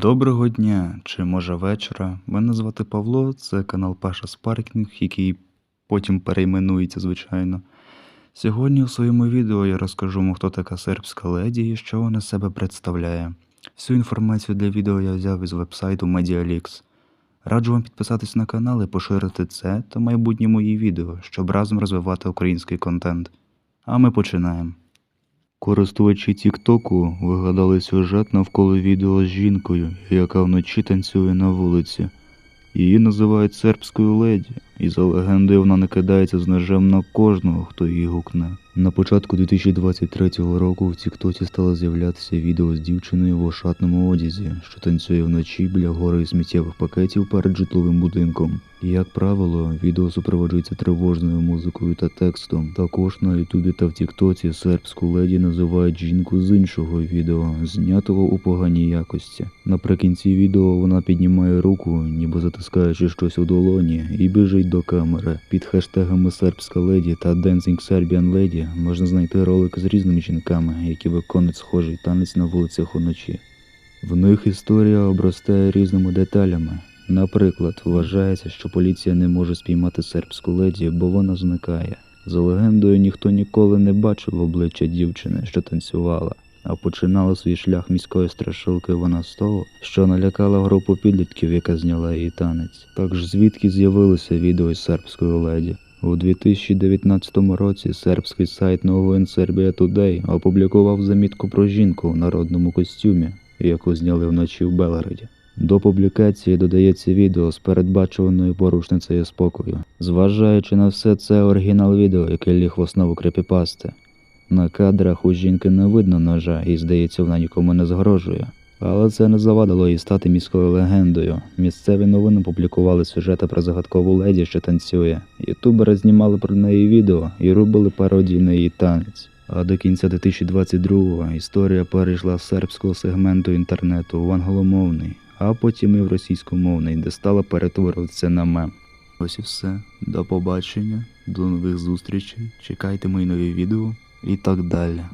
Доброго дня, чи може вечора. Мене звати Павло, це канал Паша Спаркінг, який потім перейменується, звичайно. Сьогодні у своєму відео я розкажу вам, хто така сербська леді і що вона себе представляє. Всю інформацію для відео я взяв із вебсайту MediaLeaks. Раджу вам підписатись на канал і поширити це та майбутні мої відео, щоб разом розвивати український контент. А ми починаємо. Користувачі Тіктоку вигадали сюжет навколо відео з жінкою, яка вночі танцює на вулиці. Її називають сербською леді, і за легендою вона накидається з ножем на кожного, хто її гукне. На початку 2023 року в Тіктоці стало з'являтися відео з дівчиною в ошатному одязі, що танцює вночі біля гори сміттєвих пакетів перед житловим будинком. І, як правило, відео супроводжується тривожною музикою та текстом. Також на Ютубі та в Тіктоці сербську леді називають жінку з іншого відео, знятого у поганій якості. Наприкінці відео вона піднімає руку, ніби затискаючи щось у долоні, і біжить до камери. Під хештегами сербська леді та Dancing Serbian Lady можна знайти ролики з різними жінками, які виконують схожий танець на вулицях уночі. В них історія обростає різними деталями. Наприклад, вважається, що поліція не може спіймати сербську леді, бо вона зникає. За легендою, ніхто ніколи не бачив обличчя дівчини, що танцювала, а починала свій шлях міської страшилки вона з того, що налякала групу підлітків, яка зняла її танець. Також звідки з'явилося відео із сербською леді. У 2019 році сербський сайт новин Serbia Today опублікував замітку про жінку у народному костюмі, яку зняли вночі в Белграді. До публікації додається відео з передбачуваною порушницею спокою. Зважаючи на все це оригінал відео, яке ліг в основу крепіпасти. На кадрах у жінки не видно ножа і, здається, вона нікому не загрожує. Але це не завадило їй стати міською легендою. Місцеві новини публікували сюжети про загадкову леді, що танцює. Ютубери знімали про неї відео і робили пародії на її танець. А до кінця 2022-го історія перейшла з сербського сегменту інтернету в англомовний, а потім і в російськомовний, де стала перетворюватися на мем. Ось і все. До побачення, до нових зустрічей. Чекайте мої нові відео і так далі.